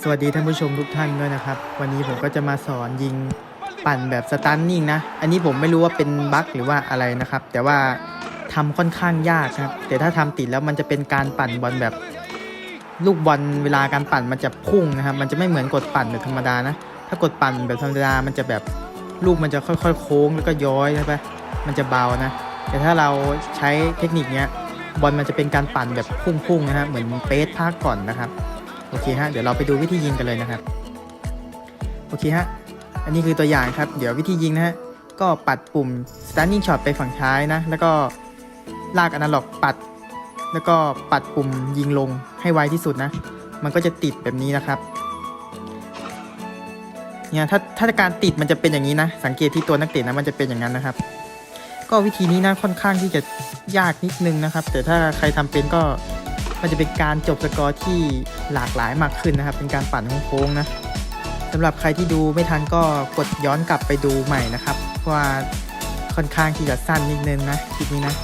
สวัสดีท่านผู้ชมทุกท่านด้วยนะครับ วันนี้ผมก็จะมาสอนยิงปั่นแบบสตันนิ่งนะ อันนี้ผมไม่รู้ว่าเป็นบั๊กหรือว่าอะไรนะครับ แต่ว่าทำค่อนข้างยากครับ แต่ถ้าทำติดแล้วมันจะเป็นการปั่นบอลแบบ ลูกบอลเวลาการปั่นมันจะพุ่งนะครับ มันจะไม่เหมือนกดปั่นแบบธรรมดานะ ถ้ากดปั่นแบบธรรมดา มันจะแบบลูกมันจะค่อยๆ โค้งแล้วก็ย้อยใช่ปะมันจะเบานะ แต่ถ้าเราใช้เทคนิคเนี้ยบอลมันจะเป็นการปั่นแบบพุ่งๆนะฮะ เหมือนเปสภาคก่อนนะครับ โอเคฮะเดี๋ยวเราไปดูวิธียิงกันเลยนะครับ โอเคฮะอันนี้คือตัวอย่างครับ เดี๋ยววิธียิงนะฮะก็ปัดปุ่ม standing shot ไปฝั่งซ้ายนะ แล้วก็ลากอนาล็อกปัด แล้วก็ปัดปุ่มยิงลงให้ไวที่สุดนะ มันก็จะติดแบบนี้นะครับเนี่ยถ้าถ้าการติดมันจะเป็นอย่างนี้นะ สังเกตที่ตัวนักเตะนะมันจะเป็นอย่างนั้นนะครับ ก็วิธีนี้นะค่อนข้างที่จะยากนิดนึงนะครับ แต่ถ้าใครทำเป็นก็ มันจะเป็นการจบสกอร์ที่หลากหลายมากขึ้นนะครับ เป็นการปั่นโค้งๆนะสำหรับใครที่ดูไม่ทันก็กดย้อนกลับไปดูใหม่นะครับเพราะว่าค่อนข้างที่จะสั้นนิดนึงนะคลิปนี้นะ